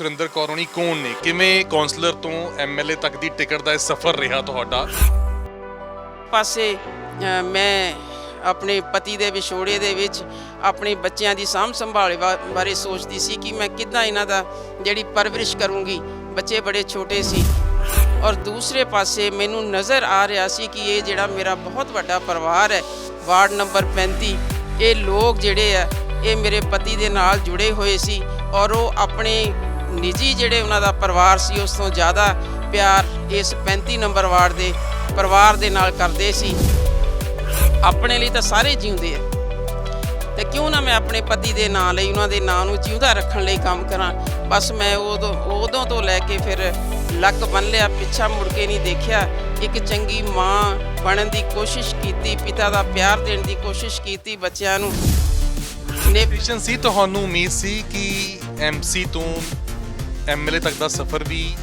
ਸੁਰਿੰਦਰ ਕੌਰ ਹੋਣੀ ਕੌਣ ਨੇ? ਕਿਵੇਂ ਕਾਉਂਸਲਰ ਤੋਂ ਐਮਐਲਏ ਤੱਕ ਦੀ ਟਿਕਟ ਦਾ ਇਹ ਸਫ਼ਰ ਰਿਹਾ ਤੁਹਾਡਾ? ਪਾਸੇ ਅ, ਮੈਂ ਆਪਣੇ ਪਤੀ ਦੇ ਵਿਛੋੜੇ ਦੇ ਵਿੱਚ ਆਪਣੇ ਬੱਚਿਆਂ ਦੀ ਸਾਂਭ ਸੰਭਾਲ ਬਾ- ਬਾਰੇ ਸੋਚਦੀ ਸੀ ਕਿ ਮੈਂ ਕਿੱਦਾਂ ਇਹਨਾਂ ਦਾ ਜਿਹੜੀ ਪਰਵਰਿਸ਼ ਕਰੂੰਗੀ। ਬੱਚੇ ਬੜੇ ਛੋਟੇ ਸੀ। ਔਰ ਦੂਸਰੇ ਪਾਸੇ ਮੈਨੂੰ ਨਜ਼ਰ ਆ ਰਿਹਾ ਸੀ ਕਿ ਇਹ ਜਿਹੜਾ ਮੇਰਾ ਬਹੁਤ ਵੱਡਾ ਪਰਿਵਾਰ ਹੈ ਵਾਰਡ ਨੰਬਰ 35 ਇਹ ਲੋਕ ਜਿਹੜੇ ਆ ਇਹ ਮੇਰੇ ਪਤੀ ਦੇ ਨਾਲ ਜੁੜੇ ਹੋਏ ਸੀ ਔਰ ਉਹ ਆਪਣੇ ਨਿੱਜੀ ਜਿਹੜੇ ਉਹਨਾਂ ਦਾ ਪਰਿਵਾਰ ਸੀ, ਉਸ ਤੋਂ ਜ਼ਿਆਦਾ ਪਿਆਰ ਇਸ 35 ਨੰਬਰ ਵਾਰਡ ਦੇ ਪਰਿਵਾਰ ਦੇ ਨਾਲ ਕਰਦੇ ਸੀ। ਆਪਣੇ ਲਈ ਤਾਂ ਸਾਰੇ ਜਿਉਂਦੇ ਆ। ਤੇ ਕਿਉਂ ਨਾ ਮੈਂ ਆਪਣੇ ਪਤੀ ਦੇ ਨਾਂ ਲਈ, ਉਹਨਾਂ ਦੇ ਨਾਂ ਨੂੰ ਜਿਉਂਦਾ ਰੱਖਣ ਲਈ ਕੰਮ ਕਰਾਂ। ਬਸ ਮੈਂ ਉਦੋਂ ਉਦੋਂ ਤੋਂ ਲੈ ਕੇ ਫਿਰ ਲੱਕ ਬੰਨ ਲਿਆ, ਪਿੱਛਾ ਮੁੜ ਕੇ ਨਹੀਂ ਦੇਖਿਆ। ਇੱਕ ਚੰਗੀ ਮਾਂ ਬਣਨ ਦੀ ਕੋਸ਼ਿਸ਼ ਕੀਤੀ, ਪਿਤਾ ਦਾ ਪਿਆਰ ਦੇਣ ਦੀ ਕੋਸ਼ਿਸ਼ ਕੀਤੀ ਬੱਚਿਆਂ ਨੂੰ। ਨੇ ਸੀ, ਤੁਹਾਨੂੰ ਉਮੀਦ ਸੀ ਕਿ ਐਮਸੀ ਤੋਂ ਐਮਐਲਏ ਤੱਕ ਦਾ ਸਫ਼ਰ ਵੀ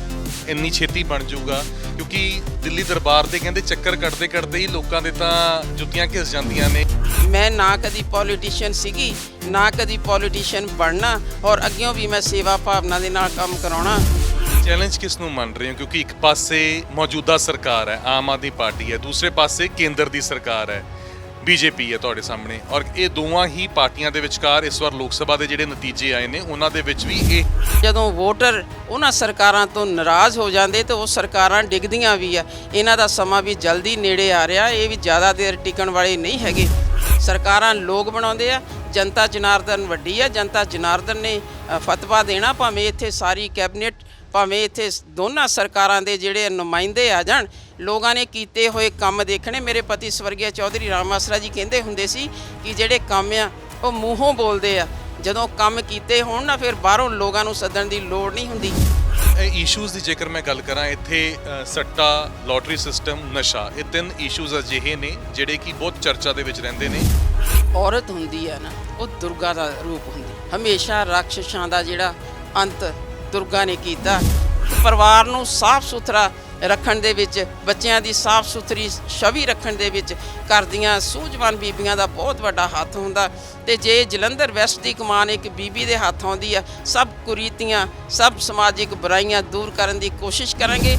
ਇੰਨੀ ਛੇਤੀ ਬਣ ਜਾਊਗਾ ਕਿਉਂਕਿ ਦਿੱਲੀ ਦਰਬਾਰ ਦੇ ਕਹਿੰਦੇ ਚੱਕਰ ਕੱਟਦੇ ਕੱਟਦੇ ਹੀ ਲੋਕਾਂ ਦੇ ਤਾਂ ਜੁੱਤੀਆਂ ਘਿਸ ਜਾਂਦੀਆਂ ਨੇ। ਮੈਂ ਨਾ ਕਦੀ ਪੋਲੀਟੀਸ਼ੀਅਨ ਸੀਗੀ ਨਾ ਕਦੀ ਪੋਲੀਟੀਸ਼ੀਅਨ ਬਣਨਾ ਔਰ ਅੱਗਿਓਂ ਵੀ ਮੈਂ ਸੇਵਾ ਭਾਵਨਾ ਦੇ ਨਾਲ ਕੰਮ ਕਰਾਉਣਾ। ਚੈਲੰਜ ਕਿਸ ਨੂੰ ਮੰਨ ਰਹੇ ਹੋ? ਕਿਉਂਕਿ ਇੱਕ ਪਾਸੇ ਮੌਜੂਦਾ ਸਰਕਾਰ ਹੈ ਆਮ ਆਦਮੀ ਪਾਰਟੀ ਹੈ ਦੂਸਰੇ ਪਾਸੇ ਕੇਂਦਰ ਦੀ ਸਰਕਾਰ ਹੈ। ਬੀਜੇਪੀ ਹੈ ਤੁਹਾਡੇ ਸਾਹਮਣੇ। ਔਰ ਇਹ ਦੋਵਾਂ ਹੀ ਪਾਰਟੀਆਂ ਦੇ ਵਿਚਕਾਰ ਇਸ ਵਾਰ ਲੋਕ ਸਭਾ ਦੇ ਜਿਹੜੇ ਨਤੀਜੇ ਆਏ ਨੇ, ਉਹਨਾਂ ਦੇ ਵਿੱਚ ਵੀ ਇਹ ਜਦੋਂ ਵੋਟਰ ਉਹਨਾਂ ਸਰਕਾਰਾਂ ਤੋਂ ਨਾਰਾਜ਼ ਹੋ ਜਾਂਦੇ ਤੇ ਉਹ ਸਰਕਾਰਾਂ ਡਿੱਗਦੀਆਂ ਵੀ ਆ। ਇਹਨਾਂ ਦਾ ਸਮਾਂ ਵੀ ਜਲਦੀ ਨੇੜੇ ਆ ਰਿਹਾ, ਇਹ ਵੀ ਜ਼ਿਆਦਾ ਦੇਰ ਟਿਕਣ ਵਾਲੇ ਨਹੀਂ ਹੈਗੇ। ਸਰਕਾਰਾਂ ਲੋਕ ਬਣਾਉਂਦੇ ਆ, ਜਨਤਾ ਜਨਾਰਦਨ ਵੱਡੀ ਆ, ਜਨਤਾ ਜਨਾਰਦਨ ਨੇ ਫਤਵਾ ਦੇਣਾ, ਭਾਵੇਂ ਇੱਥੇ ਸਾਰੀ ਕੈਬਨਿਟ, ਭਾਵੇਂ ਇੱਥੇ ਦੋਨਾਂ ਸਰਕਾਰਾਂ ਦੇ ਜਿਹੜੇ ਨੁਮਾਇੰਦੇ ਆ ਜਾਣ ਲੋਕਾਂ ਨੇ ਕੀਤੇ ਹੋਏ ਕੰਮ ਦੇਖਣੇ। ਮੇਰੇ ਪਤੀ ਸਵਰਗੀ ਚੌਧਰੀ ਰਾਮ ਆਸਰਾ ਜੀ ਕਹਿੰਦੇ ਹੁੰਦੇ ਸੀ ਕਿ ਜਿਹੜੇ ਕੰਮ ਆ ਉਹ ਮੂੰਹੋਂ ਬੋਲਦੇ ਆ। ਜਦੋਂ ਕੰਮ ਕੀਤੇ ਹੋਣ ਨਾ ਫਿਰ ਬਾਹਰੋਂ ਲੋਕਾਂ ਨੂੰ ਸੱਦਣ ਦੀ ਲੋੜ ਨਹੀਂ ਹੁੰਦੀ। ਇਹ ਇਸ਼ੂਜ਼ ਦੀ ਜੇਕਰ ਮੈਂ ਗੱਲ ਕਰਾਂ ਇੱਥੇ ਸੱਟਾ ਲੋਟਰੀ ਸਿਸਟਮ ਨਸ਼ਾ ਇਹ ਤਿੰਨ ਇਸ਼ੂਜ਼ ਅਜਿਹੇ ਨੇ ਜਿਹੜੇ ਕਿ ਬਹੁਤ ਚਰਚਾ ਦੇ ਵਿੱਚ ਰਹਿੰਦੇ ਨੇ। ਔਰਤ ਹੁੰਦੀ ਹੈ ਨਾ ਉਹ ਦੁਰਗਾ ਦਾ ਰੂਪ ਹੁੰਦੀ। ਹਮੇਸ਼ਾ ਰਾਖਸ਼ਾਂ ਦਾ ਜਿਹੜਾ ਅੰਤ ਦੁਰਗਾ ਨੇ ਕੀਤਾ। ਪਰਿਵਾਰ ਨੂੰ ਸਾਫ਼ ਸੁਥਰਾ ਰੱਖਣ ਦੇ ਵਿੱਚ, ਬੱਚਿਆਂ ਦੀ ਸਾਫ਼ ਸੁਥਰੀ ਛਵੀ ਰੱਖਣ ਦੇ ਵਿੱਚ, ਘਰ ਦੀਆਂ ਸੂਝਵਾਨ ਬੀਬੀਆਂ ਦਾ ਬਹੁਤ ਵੱਡਾ ਹੱਥ ਹੁੰਦਾ। ਤੇ ਜੇ ਜਲੰਧਰ ਵੈਸਟ ਦੀ ਕਮਾਨ ਇੱਕ ਬੀਬੀ ਦੇ ਹੱਥ ਆਉਂਦੀ ਆ, ਸਭ ਕੁਰੀਤੀਆਂ, ਸਭ ਸਮਾਜਿਕ ਬੁਰਾਈਆਂ ਦੂਰ ਕਰਨ ਦੀ ਕੋਸ਼ਿਸ਼ ਕਰਾਂਗੇ।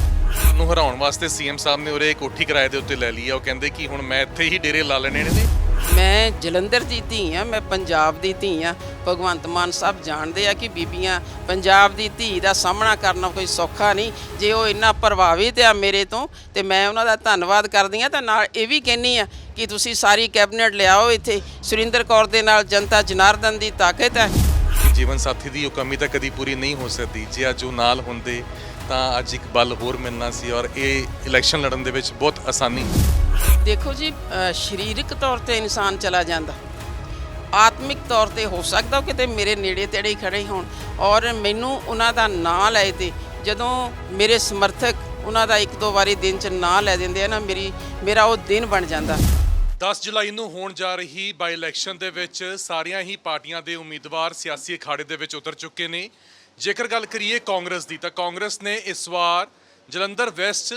ਨੂੰ ਹਰਾਉਣ ਵਾਸਤੇ ਸੀਐਮ ਸਾਹਿਬ ਨੇ ਉਰੇ ਕੋਠੀ ਕਿਰਾਏ ਦੇ ਉੱਤੇ ਲੈ ਲਈ ਆ। ਉਹ ਕਹਿੰਦੇ ਕਿ ਹੁਣ ਮੈਂ ਇੱਥੇ ਹੀ ਡੇਰੇ ਲਾ ਲੈਣੇ ਨੇ ਮੈਂ ਜਲੰਧਰ ਦੀ ਧੀ ਆ, ਮੈਂ ਪੰਜਾਬ ਦੀ ਧੀ ਆ। ਭਗਵੰਤ ਮਾਨ ਸਾਹਿਬ ਜਾਣਦੇ ਆ ਕਿ ਬੀਬੀਆਂ ਪੰਜਾਬ ਦੀ ਧੀ ਦਾ ਸਾਹਮਣਾ ਕਰਨਾ ਕੋਈ ਸੌਖਾ ਨਹੀਂ। ਜੇ ਉਹ ਇੰਨਾ ਪ੍ਰਭਾਵਿਤ ਆ ਮੇਰੇ ਤੋਂ, ਤੇ ਮੈਂ ਉਹਨਾਂ ਦਾ ਧੰਨਵਾਦ ਕਰਦੀ ਆ ਤਾਂ ਨਾਲ ਇਹ ਵੀ ਕਹਿੰਨੀ ਆ ਕਿ ਤੁਸੀਂ ਸਾਰੀ ਕੈਬਨਿਟ ਲਿਆਓ ਇੱਥੇ। ਸੁਰਿੰਦਰ ਕੌਰ ਦੇ ਨਾਲ ਜਨਤਾ ਜਨਾਰਦਨ ਦੀ ਤਾਕਤ ਹੈ। ਜੀਵਨ ਸਾਥੀ ਦੀ ਉਹ ਕਮੀ ਤਾਂ ਕਦੀ ਪੂਰੀ ਨਹੀਂ ਹੋ ਸਕਦੀ। ਜੇ ਅੱਜ ਉਹ ਨਾਲ ਹੁੰਦੇ ਤਾਂ ਅੱਜ ਇੱਕ ਬਲ ਹੋਰ ਮਿਲਣਾ ਸੀ ਔਰ ਇਹ ਇਲੈਕਸ਼ਨ ਲੜਨ ਦੇ ਵਿੱਚ ਬਹੁਤ ਆਸਾਨੀ ਦੇਖੋ ਜੀ ਸਰੀਰਕ ਤੌਰ ਤੇ ਇਨਸਾਨ ਚਲਾ ਜਾਂਦਾ। ਆਤਮਿਕ ਤੌਰ ਤੇ ਹੋ ਸਕਦਾ ਕਿਤੇ ਮੇਰੇ ਨੇੜੇ ਤੇੜੇ ਹੀ ਖੜੇ ਹੋਣ। ਔਰ ਮੈਨੂੰ ਉਹਨਾਂ ਦਾ ਨਾਂ ਲੈ ਤੇ ਜਦੋਂ ਮੇਰੇ ਸਮਰਥਕ ਉਹਨਾਂ ਦਾ ਇੱਕ ਦੋ ਵਾਰੀ ਦਿਨ ਚ ਨਾਂ ਲੈ ਦਿੰਦੇ ਆ ਨਾ, ਮੇਰੀ, ਮੇਰਾ ਉਹ ਦਿਨ ਬਣ ਜਾਂਦਾ। 10 ਜੁਲਾਈ ਨੂੰ ਹੋਣ ਜਾ ਰਹੀ ਬਾਈ ਇਲੈਕਸ਼ਨ ਦੇ ਵਿੱਚ ਸਾਰੀਆਂ ਹੀ ਪਾਰਟੀਆਂ ਦੇ ਉਮੀਦਵਾਰ ਸਿਆਸੀ ਅਖਾੜੇ ਦੇ ਵਿੱਚ ਉਤਰ ਚੁੱਕੇ ਨੇ। ਜੇਕਰ ਗੱਲ ਕਰੀਏ ਕਾਂਗਰਸ ਦੀ, ਤਾਂ ਕਾਂਗਰਸ ਨੇ ਇਸ ਵਾਰ ਜਲੰਧਰ ਵੈਸਟ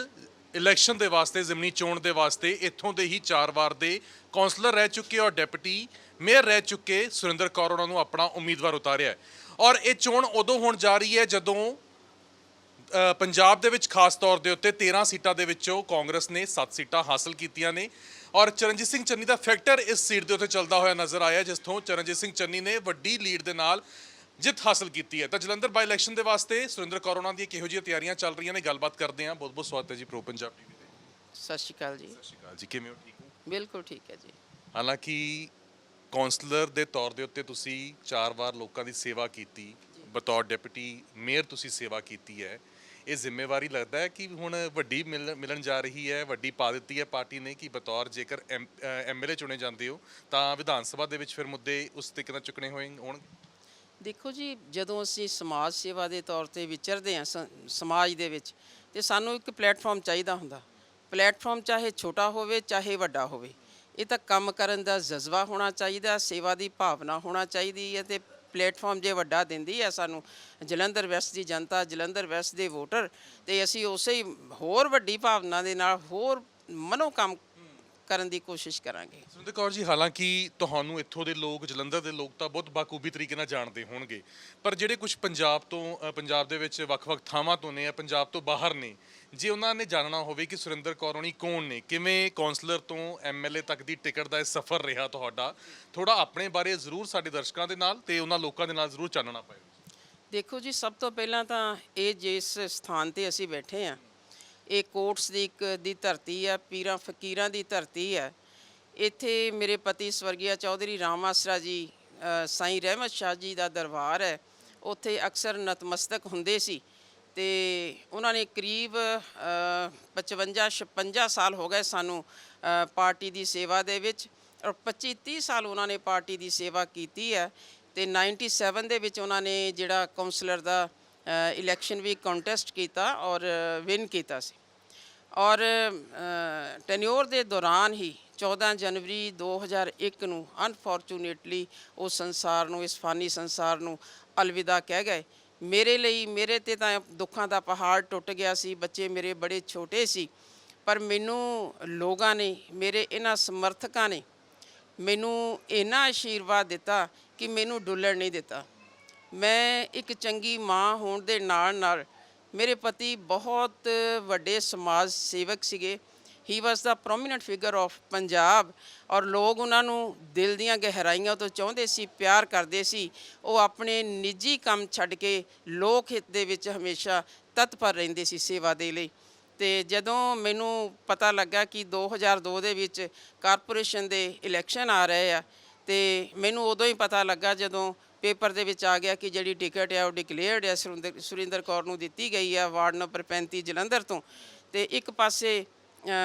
ਇਲੈਕਸ਼ਨ ਦੇ ਵਾਸਤੇ, ਜ਼ਮਨੀ ਚੋਣ ਦੇ ਵਾਸਤੇ ਇੱਥੋਂ ਦੇ ਹੀ ਚਾਰ ਵਾਰ ਦੇ ਕਾਉਂਸਲਰ ਰਹਿ ਚੁੱਕੇ ਔਰ ਡਿਪਟੀ ਮੇਅਰ ਰਹਿ ਚੁੱਕੇ ਸੁਰਿੰਦਰ ਕੌਰ ਉਹਨਾਂ ਨੂੰ ਆਪਣਾ ਉਮੀਦਵਾਰ ਉਤਾਰਿਆ ਔਰ ਇਹ ਚੋਣ ਉਦੋਂ ਹੋਣ ਜਾ ਰਹੀ ਹੈ ਜਦੋਂ ਪੰਜਾਬ ਦੇ ਵਿੱਚ ਖਾਸ ਤੌਰ ਦੇ ਉੱਤੇ 13 ਸੀਟਾਂ ਦੇ ਵਿੱਚੋਂ ਕਾਂਗਰਸ ਨੇ 7 ਸੀਟਾਂ ਹਾਸਲ ਕੀਤੀਆਂ ਨੇ ਔਰ ਚਰਨਜੀਤ ਸਿੰਘ ਚੰਨੀ ਦਾ ਫੈਕਟਰ ਇਸ ਸੀਟ ਦੇ ਉੱਤੇ ਚੱਲਦਾ ਹੋਇਆ ਨਜ਼ਰ ਆਇਆ, ਜਿਸ ਤੋਂ ਚਰਨਜੀਤ ਸਿੰਘ ਚੰਨੀ ਨੇ ਵੱਡੀ ਲੀਡ ਦੇ ਨਾਲ ਜਿੱਤ ਹਾਸਲ ਕੀਤੀ ਹੈ। ਤਾਂ ਜਲੰਧਰ ਬਾਈ ਇਲੈਕਸ਼ਨ ਦੇ ਵਾਸਤੇ ਸੁਰਿੰਦਰ ਕੌਰ ਉਹਨਾਂ ਦੀਆਂ ਕਿਹੋ ਜਿਹੀਆਂ ਤਿਆਰੀਆਂ ਚੱਲ ਰਹੀਆਂ ਨੇ? ਗੱਲਬਾਤ ਕਰਦੇ ਹਾਂ। ਬਹੁਤ ਬਹੁਤ ਸਵਾਗਤ ਹੈ ਜੀ ਪ੍ਰੋ ਪੰਜਾਬ ਟੀਵੀ ਤੇ ਸਤਿ ਸ਼੍ਰੀ ਅਕਾਲ ਜੀ। ਸਤਿ ਸ਼੍ਰੀ ਅਕਾਲ ਜੀ। ਕਿਵੇਂ ਹੋ? ਠੀਕ ਹੋ? ਬਿਲਕੁਲ ਠੀਕ ਹੈ ਜੀ। ਹਾਲਾਂਕਿ ਕਾਉਂਸਲਰ ਦੇ ਤੌਰ ਦੇ ਉੱਤੇ ਤੁਸੀਂ ਚਾਰ ਵਾਰ ਲੋਕਾਂ ਦੀ ਸੇਵਾ ਕੀਤੀ ਬਤੌਰ ਡਿਪਟੀ ਮੇਅਰ ਤੁਸੀਂ ਸੇਵਾ ਕੀਤੀ ਹੈ। ਇਹ ਜ਼ਿੰਮੇਵਾਰੀ ਲੱਗਦਾ ਹੈ ਕਿ ਹੁਣ ਵੱਡੀ ਮਿਲ- ਮਿਲਣ ਜਾ ਰਹੀ ਹੈ ਵੱਡੀ ਪਾ ਦਿੱਤੀ ਹੈ ਪਾਰਟੀ ਨੇ ਕਿ ਬਤੌਰ ਜੇਕਰ ਐਮਐਲਏ ਚੁਣੇ ਜਾਂਦੇ ਹੋ ਤਾਂ ਵਿਧਾਨ ਸਭਾ ਦੇ ਵਿੱਚ ਫਿਰ ਮੁੱਦੇ ਉਸ ਤਰੀਕੇ ਨਾਲ ਚੁੱਕਣੇ ਹੋਏ ਹੋਣ ਦੇਖੋ ਜੀ, ਜਦੋਂ ਅਸੀਂ ਸਮਾਜ ਸੇਵਾ ਦੇ ਤੌਰ ਤੇ ਵਿਚਰਦੇ ਹਾਂ, ਸ- ਸਮਾਜ ਦੇ ਵਿੱਚ, ਤੇ ਸਾਨੂੰ ਇੱਕ ਪਲੇਟਫਾਰਮ ਚਾਹੀਦਾ ਹੁੰਦਾ। ਪਲੇਟਫਾਰਮ ਚਾਹੇ ਛੋਟਾ ਹੋਵੇ, ਚਾਹੇ ਵੱਡਾ ਹੋਵੇ। ਇਹ ਤਾਂ ਕੰਮ ਕਰਨ ਦਾ ਜਜ਼ਬਾ ਹੋਣਾ ਚਾਹੀਦਾ, ਸੇਵਾ ਦੀ ਭਾਵਨਾ ਹੋਣਾ ਚਾਹੀਦੀ ਹੈ ਤੇ ਪਲੇਟਫਾਰਮ ਜੇ ਵੱਡਾ ਦਿੰਦੀ ਹੈ ਸਾਨੂੰ, ਜਲੰਧਰ ਵੈਸਟ ਦੀ ਜਨਤਾ, ਜਲੰਧਰ ਵੈਸਟ ਦੇ ਵੋਟਰ, ਤੇ ਅਸੀਂ ਉਸੇ ਹੀ ਹੋਰ ਵੱਡੀ ਭਾਵਨਾ ਦੇ ਨਾਲ ਹੋਰ ਮਨੋ ਕੰਮ ਕਰਨ ਦੀ ਕੋਸ਼ਿਸ਼ ਕਰਾਂਗੇ। ਸੁਰਿੰਦਰ ਕੌਰ ਜੀ ਹਾਲਾਂਕਿ ਤੁਹਾਨੂੰ ਇੱਥੋਂ ਦੇ ਲੋਕ ਜਲੰਧਰ ਦੇ ਲੋਕ ਤਾਂ ਬਹੁਤ ਬਾਖੂਬੀ ਤਰੀਕੇ ਨਾਲ ਜਾਣਦੇ ਹੋਣਗੇ। ਪਰ ਜਿਹੜੇ ਕੁਝ ਪੰਜਾਬ ਤੋਂ ਪੰਜਾਬ ਦੇ ਵਿੱਚ ਵੱਖ-ਵੱਖ ਥਾਵਾਂ ਤੋਂ ਨੇ ਜਾਂ ਪੰਜਾਬ ਤੋਂ ਬਾਹਰ ਨੇ ਜੇ ਉਹਨਾਂ ਨੇ ਜਾਣਨਾ ਹੋਵੇ ਕਿ ਸੁਰਿੰਦਰ ਕੌਰ ਹੋਣੀ ਕੌਣ ਨੇ ਕਿਵੇਂ ਕਾਉਂਸਲਰ ਤੋਂ ਐਮਐਲਏ ਤੱਕ ਦੀ ਟਿਕਟ ਦਾ ਇਹ ਸਫ਼ਰ ਰਿਹਾ ਤੁਹਾਡਾ ਥੋੜਾ ਆਪਣੇ ਬਾਰੇ ਜ਼ਰੂਰ ਸਾਡੇ ਦਰਸ਼ਕਾਂ ਦੇ ਨਾਲ ਤੇ ਉਹਨਾਂ ਲੋਕਾਂ ਦੇ ਨਾਲ ਜ਼ਰੂਰ ਚਾਨਣਾ ਪਾਇਓ ਦੇਖੋ ਜੀ ਸਭ ਤੋਂ ਪਹਿਲਾਂ ਤਾਂ ਇਹ ਜਿਸ ਸਥਾਨ ਤੇ ਅਸੀਂ ਬੈਠੇ ਆ ਇਹ ਕੋਟਸ ਦੀ ਇੱਕ ਦੀ ਧਰਤੀ ਹੈ ਪੀਰਾਂ ਫਕੀਰਾਂ ਦੀ ਧਰਤੀ ਹੈ ਇੱਥੇ ਮੇਰੇ ਪਤੀ ਸਵਰਗੀਆ ਚੌਧਰੀ ਰਾਮ ਆਸਰਾ ਜੀ ਸਾਈਂ ਰਹਿਮਤ ਸ਼ਾਹ ਜੀ ਦਾ ਦਰਬਾਰ ਹੈ। ਉੱਥੇ ਅਕਸਰ ਨਤਮਸਤਕ ਹੁੰਦੇ ਸੀ ਤੇ ਉਹਨਾਂ ਨੇ ਕਰੀਬ ਅ, 55 56 ਸਾਲ ਹੋ ਗਏ ਸਾਨੂੰ ਪਾਰਟੀ ਦੀ ਸੇਵਾ ਦੇ ਵਿੱਚ ਔਰ 25 30 ਸਾਲ ਉਹਨਾਂ ਨੇ ਪਾਰਟੀ ਦੀ ਸੇਵਾ ਕੀਤੀ ਹੈ ਤੇ 97 ਦੇ ਵਿੱਚ ਉਹਨਾਂ ਨੇ ਜਿਹੜਾ ਕਾਉਂਸਲਰ ਦਾ ਇਲੈਕਸ਼ਨ ਵੀ ਕੰਟੈਸਟ ਕੀਤਾ ਔਰ ਵਿਨ ਕੀਤਾ ਸੀ। ਔਰ ਟੈਨਿਓਰ ਦੇ ਦੌਰਾਨ ਹੀ 14 ਜਨਵਰੀ 2001 ਨੂੰ ਅਨਫੋਰਚੂਨੇਟਲੀ ਉਹ ਸੰਸਾਰ ਨੂੰ, ਇਸ ਫਾਨੀ ਸੰਸਾਰ ਨੂੰ ਅਲਵਿਦਾ ਕਹਿ ਗਏ। ਮੇਰੇ ਲਈ, ਮੇਰੇ ਤੇ ਤਾਂ ਦੁੱਖਾਂ ਦਾ ਪਹਾੜ ਟੁੱਟ ਗਿਆ ਸੀ, ਬੱਚੇ ਮੇਰੇ ਬੜੇ ਛੋਟੇ ਸੀ, ਪਰ ਮੈਨੂੰ ਲੋਕਾਂ ਨੇ, ਮੇਰੇ ਇਹਨਾਂ ਸਮਰਥਕਾਂ ਨੇ ਮੈਨੂੰ ਇੰਨਾ ਆਸ਼ੀਰਵਾਦ ਦਿੱਤਾ ਕਿ ਮੈਨੂੰ ਡੁੱਲਣ ਨਹੀਂ ਦਿੱਤਾ। ਮੈਂ ਇੱਕ ਚੰਗੀ ਮਾਂ ਹੋਣ ਦੇ ਨਾਲ ਨਾਲ ਮੇਰੇ ਪਤੀ ਬਹੁਤ ਵੱਡੇ ਸਮਾਜ ਸੇਵਕ ਸੀਗੇ। ਹੀ ਵਾਸ ਦਾ ਪ੍ਰੋਮਿਨੈਂਟ ਫਿਗਰ ਆਫ ਪੰਜਾਬ ਔਰ ਲੋਕ ਉਹਨਾਂ ਨੂੰ ਦਿਲ ਦੀਆਂ ਗਹਿਰਾਈਆਂ ਤੋਂ ਚਾਹੁੰਦੇ ਸੀ, ਪਿਆਰ ਕਰਦੇ ਸੀ। ਉਹ ਆਪਣੇ ਨਿੱਜੀ ਕੰਮ ਛੱਡ ਕੇ ਲੋਕ ਹਿੱਤ ਦੇ ਵਿੱਚ ਹਮੇਸ਼ਾ ਤਤਪਰ ਰਹਿੰਦੇ ਸੀ ਸੇਵਾ ਦੇ ਲਈ। ਤੇ ਜਦੋਂ ਮੈਨੂੰ ਪਤਾ ਲੱਗਾ ਕਿ 2002 ਦੇ ਵਿੱਚ ਕਾਰਪੋਰੇਸ਼ਨ ਦੇ ਇਲੈਕਸ਼ਨ ਆ ਰਹੇ ਆ, ਤੇ ਮੈਨੂੰ ਉਦੋਂ ਹੀ ਪਤਾ ਲੱਗਾ ਜਦੋਂ ਪੇਪਰ ਦੇ ਵਿੱਚ ਆ ਗਿਆ ਕਿ ਜਿਹੜੀ ਟਿਕਟ ਹੈ ਉਹ ਡਿਕਲੇਅਰਡ ਹੈ ਸੁਰਿੰਦਰ ਸੁਰਿੰਦਰ ਕੌਰ ਨੂੰ ਦਿੱਤੀ ਗਈ ਹੈ ਵਾਰਡ ਨੰਬਰ 35 ਜਲੰਧਰ ਤੋਂ। ਤੇ ਇੱਕ ਪਾਸੇ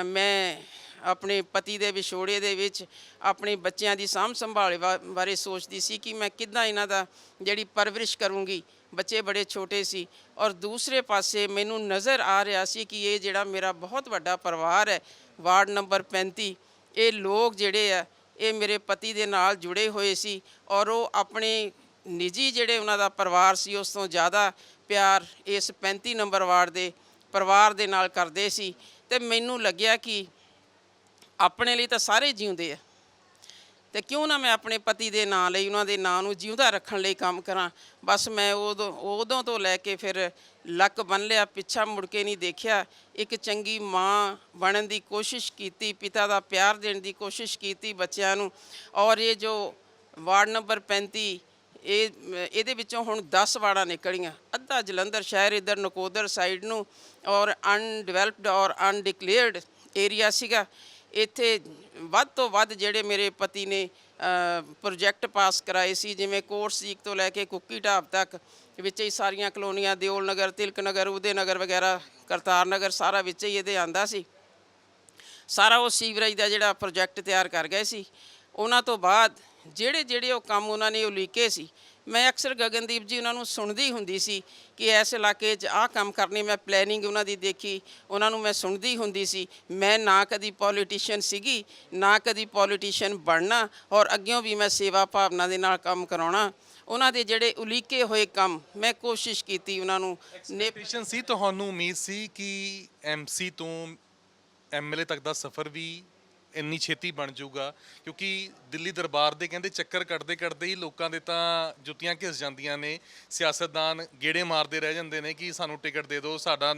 ਮੈਂ ਆਪਣੇ ਪਤੀ ਦੇ ਵਿਛੋੜੇ ਦੇ ਵਿੱਚ ਆਪਣੇ ਬੱਚਿਆਂ ਦੀ ਸਾਂਭ ਸੰਭਾਲ ਵਾ- ਬਾਰੇ ਸੋਚਦੀ ਸੀ ਕਿ ਮੈਂ ਕਿੱਦਾਂ ਇਹਨਾਂ ਦਾ ਜਿਹੜੀ ਪਰਵਰਿਸ਼ ਕਰੂੰਗੀ, ਬੱਚੇ ਬੜੇ ਛੋਟੇ ਸੀ। ਔਰ ਦੂਸਰੇ ਪਾਸੇ ਮੈਨੂੰ ਨਜ਼ਰ ਆ ਰਿਹਾ ਸੀ ਕਿ ਇਹ ਜਿਹੜਾ ਮੇਰਾ ਬਹੁਤ ਵੱਡਾ ਪਰਿਵਾਰ ਹੈ, ਵਾਰਡ ਨੰਬਰ 35 ਇਹ ਲੋਕ ਜਿਹੜੇ ਆ, ਇਹ ਮੇਰੇ ਪਤੀ ਦੇ ਨਾਲ ਜੁੜੇ ਹੋਏ ਸੀ। ਔਰ ਉਹ ਆਪਣੇ ਨਿੱਜੀ ਜਿਹੜੇ ਉਹਨਾਂ ਦਾ ਪਰਿਵਾਰ ਸੀ, ਉਸ ਤੋਂ ਜ਼ਿਆਦਾ ਪਿਆਰ ਇਸ 35 ਨੰਬਰ ਵਾਰਡ ਦੇ ਪਰਿਵਾਰ ਦੇ ਨਾਲ ਕਰਦੇ ਸੀ। ਤੇ ਮੈਨੂੰ ਲੱਗਿਆ ਕਿ ਆਪਣੇ ਲਈ ਤਾਂ ਸਾਰੇ ਜਿਉਂਦੇ ਆ। ਤੇ ਕਿਉਂ ਨਾ ਮੈਂ ਆਪਣੇ ਪਤੀ ਦੇ ਨਾਂ ਲਈ, ਉਹਨਾਂ ਦੇ ਨਾਂ ਨੂੰ ਜਿਉਂਦਾ ਰੱਖਣ ਲਈ ਕੰਮ ਕਰਾਂ। ਬਸ ਮੈਂ ਉਦੋਂ ਉਦੋਂ ਤੋਂ ਲੈ ਕੇ ਫਿਰ ਲੱਕ ਬੰਨ ਲਿਆ, ਪਿੱਛਾ ਮੁੜ ਕੇ ਨਹੀਂ ਦੇਖਿਆ। ਇੱਕ ਚੰਗੀ ਮਾਂ ਬਣਨ ਦੀ ਕੋਸ਼ਿਸ਼ ਕੀਤੀ, ਪਿਤਾ ਦਾ ਪਿਆਰ ਦੇਣ ਦੀ ਕੋਸ਼ਿਸ਼ ਕੀਤੀ ਬੱਚਿਆਂ ਨੂੰ। ਔਰ ਇਹ ਜੋ ਵਾਰਡ ਨੰਬਰ 35 ਇਹ, ਇਹਦੇ ਵਿੱਚੋਂ ਹੁਣ 10 ਵਾਰਡਾਂ ਨਿਕਲੀਆਂ। ਅੱਧਾ ਜਲੰਧਰ ਸ਼ਹਿਰ ਇਧਰ, ਨਕੋਦਰ ਸਾਈਡ ਨੂੰ ਔਰ ਅਨਡਿਵੈਲਪਡ ਔਰ ਅਨਡਿਕਲੇਅਰਡ ਏਰੀਆ ਸੀਗਾ। ਇੱਥੇ ਵੱਧ ਤੋਂ ਵੱਧ ਜਿਹੜੇ ਮੇਰੇ ਪਤੀ ਨੇ ਪ੍ਰੋਜੈਕਟ ਪਾਸ ਕਰਾਏ ਸੀ, ਜਿਵੇਂ ਕੋਰਟ ਸੀਕ ਤੋਂ ਲੈ ਕੇ ਕੁੱਕੀ ਢਾਬ ਤੱਕ, ਵਿੱਚ ਹੀ ਸਾਰੀਆਂ ਕਲੋਨੀਆਂ, ਦਿਓਲ ਨਗਰ, ਤਿਲਕ ਨਗਰ ਉਦੇ ਨਗਰ ਵਗੈਰਾ, ਕਰਤਾਰ ਨਗਰ, ਸਾਰਾ ਵਿੱਚ ਹੀ ਇਹਦੇ ਆਂਦਾ ਸੀ। ਸਾਰਾ ਉਹ ਸੀਵਰੇਜ ਦਾ ਜਿਹੜਾ ਪ੍ਰੋਜੈਕਟ ਤਿਆਰ ਕਰ ਗਏ ਸੀ। ਉਹਨਾਂ ਤੋਂ ਬਾਅਦ ਜਿਹੜੇ ਜਿਹੜੇ ਉਹ ਕੰਮ ਉਹਨਾਂ ਨੇ ਉਲੀਕੇ ਸੀ। ਮੈਂ ਅਕਸਰ ਗਗਨਦੀਪ ਜੀ ਉਹਨਾਂ ਨੂੰ ਸੁਣਦੀ ਹੁੰਦੀ ਸੀ ਕਿ ਇਸ ਇਲਾਕੇ 'ਚ ਆਹ ਕੰਮ ਕਰਨੀ, ਮੈਂ ਪਲੈਨਿੰਗ ਉਹਨਾਂ ਦੀ ਦੇਖੀ, ਉਹਨਾਂ ਨੂੰ ਮੈਂ ਸੁਣਦੀ ਹੁੰਦੀ ਸੀ। ਮੈਂ ਨਾ ਕਦੀ ਪੋਲੀਟੀਸ਼ੀਅਨ ਸੀਗੀ, ਨਾ ਕਦੀ ਪੋਲੀਟੀਸ਼ੀਅਨ ਬਣਨਾ ਔਰ ਅੱਗਿਓਂ ਵੀ ਮੈਂ ਸੇਵਾ ਭਾਵਨਾ ਦੇ ਨਾਲ ਕੰਮ ਕਰਾਉਣਾ। ਉਹਨਾਂ ਦੇ ਜਿਹੜੇ ਉਲੀਕੇ ਹੋਏ ਕੰਮ, ਮੈਂ ਕੋਸ਼ਿਸ਼ ਕੀਤੀ ਉਹਨਾਂ ਨੂੰ ਨੇ ਐਕਸਪੈਕਟੇਸ਼ਨ ਸੀ, ਤੁਹਾਨੂੰ ਉਮੀਦ ਸੀ ਕਿ ਐਮਸੀ ਤੋਂ ਐਮਐਲਏ ਤੱਕ ਦਾ ਸਫ਼ਰ ਵੀ ਇੰਨੀ ਛੇਤੀ ਬਣ ਜਾਊਗਾ, ਕਿਉਂਕਿ ਦਿੱਲੀ ਦਰਬਾਰ ਦੇ ਕਹਿੰਦੇ ਚੱਕਰ ਕੱਟਦੇ ਕੱਟਦੇ ਹੀ ਲੋਕਾਂ ਦੇ ਤਾਂ ਜੁੱਤੀਆਂ ਘਿਸ ਜਾਂਦੀਆਂ ਨੇ, ਸਿਆਸਤਦਾਨ ਗੇੜੇ ਮਾਰਦੇ ਰਹਿ ਜਾਂਦੇ ਨੇ ਕਿ ਸਾਨੂੰ ਟਿਕਟ ਦੇ ਦਿਓ, ਸਾਡਾ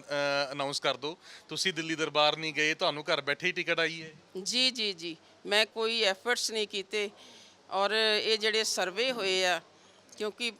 ਅਨਾਉਂਸ ਕਰ ਦਿਓ। ਤੁਸੀਂ ਦਿੱਲੀ ਦਰਬਾਰ ਨਹੀਂ ਗਏ, ਤੁਹਾਨੂੰ ਘਰ ਬੈਠੇ ਹੀ ਟਿਕਟ ਆਈ ਹੈ। ਜੀ ਜੀ ਜੀ। ਮੈਂ ਕੋਈ ਐਫਰਟਸ ਨਹੀਂ ਕੀਤੇ ਔਰ ਇਹ ਜਿਹੜੇ ਸਰਵੇ ਹੋਏ ਆ, ਕਿਉਂਕਿ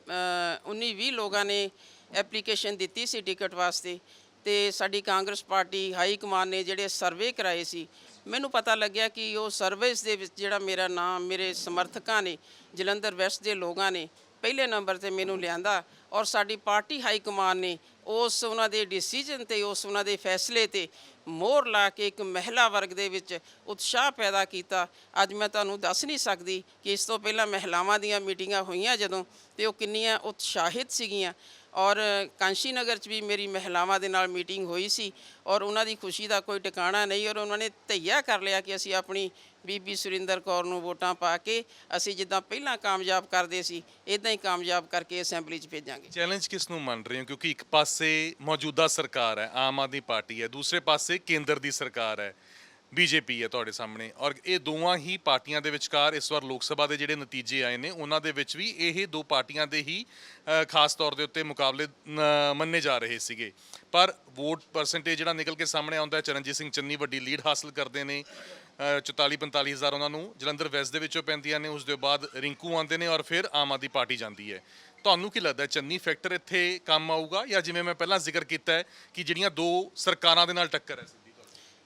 19 20 ਲੋਕਾਂ ਨੇ ਐਪਲੀਕੇਸ਼ਨ ਦਿੱਤੀ ਸੀ ਟਿਕਟ ਵਾਸਤੇ ਤੇ ਸਾਡੀ ਕਾਂਗਰਸ ਪਾਰਟੀ, ਹਾਈ ਕਮਾਨ ਨੇ ਜਿਹੜੇ ਸਰਵੇ ਕਰਾਏ ਸੀ ਮੈਨੂੰ ਪਤਾ ਲੱਗਿਆ ਕਿ ਉਹ ਸਰਵਿਸ ਦੇ ਵਿੱਚ ਜਿਹੜਾ ਮੇਰਾ ਨਾਮ, ਮੇਰੇ ਸਮਰਥਕਾਂ ਨੇ, ਜਲੰਧਰ ਵੈਸਟ ਦੇ ਲੋਕਾਂ ਨੇ ਪਹਿਲੇ ਨੰਬਰ ਤੇ ਮੈਨੂੰ ਲਿਆਂਦਾ ਔਰ ਸਾਡੀ ਪਾਰਟੀ ਹਾਈ ਕਮਾਨ ਨੇ ਉਸ ਉਹਨਾਂ ਦੇ ਡਿਸੀਜਨ ਤੇ, ਉਸ ਉਹਨਾਂ ਦੇ ਫੈਸਲੇ ਤੇ ਮੋਹਰ ਲਾ ਕੇ ਇੱਕ ਮਹਿਲਾ ਵਰਗ ਦੇ ਵਿੱਚ ਉਤਸ਼ਾਹ ਪੈਦਾ ਕੀਤਾ। ਅੱਜ ਮੈਂ ਤੁਹਾਨੂੰ ਦੱਸ ਨਹੀਂ ਸਕਦੀ ਕਿ ਇਸ ਤੋਂ ਪਹਿਲਾਂ ਮਹਿਲਾਵਾਂ ਦੀਆਂ ਮੀਟਿੰਗਾਂ ਹੋਈਆਂ ਜਦੋਂ ਤੇ ਉਹ ਕਿੰਨੀਆਂ ਉਤਸ਼ਾਹਿਤ ਸੀਗੀਆਂ। ਔਰ ਕਾਂਸ਼ੀ ਨਗਰ 'ਚ ਵੀ ਮੇਰੀ ਮਹਿਲਾਵਾਂ ਦੇ ਨਾਲ ਮੀਟਿੰਗ ਹੋਈ ਸੀ ਔਰ ਉਹਨਾਂ ਦੀ ਖੁਸ਼ੀ ਦਾ ਕੋਈ ਟਿਕਾਣਾ ਨਹੀਂ ਔਰ ਉਹਨਾਂ ਨੇ ਧਈਆ ਕਰ ਲਿਆ ਕਿ ਅਸੀਂ ਆਪਣੀ ਬੀਬੀ ਸੁਰਿੰਦਰ ਕੌਰ ਨੂੰ ਵੋਟਾਂ ਪਾ ਕੇ ਅਸੀਂ ਜਿੱਦਾਂ ਪਹਿਲਾਂ ਕਾਮਯਾਬ ਕਰਦੇ ਸੀ ਇਦਾਂ ਹੀ ਕਾਮਯਾਬ ਕਰਕੇ ਅਸੈਂਬਲੀ 'ਚ ਭੇਜਾਂਗੇ। ਚੈਲੰਜ ਕਿਸ ਨੂੰ ਮੰਨ ਰਹੇ ਹੋ? ਕਿਉਂਕਿ ਇੱਕ ਪਾਸੇ ਮੌਜੂਦਾ ਸਰਕਾਰ ਹੈ, ਆਮ ਆਦਮੀ ਪਾਰਟੀ ਹੈ, ਦੂਸਰੇ ਪਾਸੇ ਕੇਂਦਰ ਦੀ ਸਰਕਾਰ ਹੈ। ਬੀਜੇਪੀ ਹੈ ਤੁਹਾਡੇ ਸਾਹਮਣੇ। ਔਰ ਇਹ ਦੋਵਾਂ ਹੀ ਪਾਰਟੀਆਂ ਦੇ ਵਿਚਕਾਰ ਇਸ ਵਾਰ ਲੋਕ ਸਭਾ ਦੇ ਜਿਹੜੇ ਨਤੀਜੇ ਆਏ ਨੇ ਉਹਨਾਂ ਦੇ ਵਿੱਚ ਵੀ ਇਹ ਦੋ ਪਾਰਟੀਆਂ ਦੇ ਹੀ ਅ, ਖਾਸ ਤੌਰ ਦੇ ਉੱਤੇ ਮੁਕਾਬਲੇ ਅ, ਮੰਨੇ ਜਾ ਰਹੇ ਸੀਗੇ। ਪਰ ਵੋਟ ਪਰਸੈਂਟੇਜ ਜਿਹੜਾ ਨਿਕਲ ਕੇ ਸਾਹਮਣੇ ਆਉਂਦਾ ਹੈ ਚਰਨਜੀਤ ਸਿੰਘ ਚੰਨੀ ਵੱਡੀ ਲੀਡ ਹਾਸਲ ਕਰਦੇ ਨੇ 44 45 ਹਜ਼ਾਰ ਉਹਨਾਂ ਨੂੰ। ਜਲੰਧਰ ਵੈਸਟ ਦੇ ਵਿੱਚੋਂ ਪੈਂਦੀਆਂ ਨੇ ਉਸ ਦੇ ਬਾਅਦ ਰਿੰਕੂ ਆਉਂਦੇ ਨੇ ਔਰ ਫਿਰ ਆਮ ਆਦਮੀ ਪਾਰਟੀ ਜਾਂਦੀ ਹੈ। ਤੁਹਾਨੂੰ ਕੀ ਲੱਗਦਾ ਹੈ, ਚੰਨੀ ਫੈਕਟਰ ਇੱਥੇ ਕੰਮ ਆਊਗਾ ਜਾਂ ਜਿਵੇਂ ਮੈਂ ਪਹਿਲਾਂ ਜ਼ਿਕਰ ਕੀਤਾ ਹੈ ਕਿ ਜਿਹੜੀਆਂ ਦੋ ਸਰਕਾਰਾਂ ਦੇ ਨਾਲ ਟੱਕਰ ਹੈ?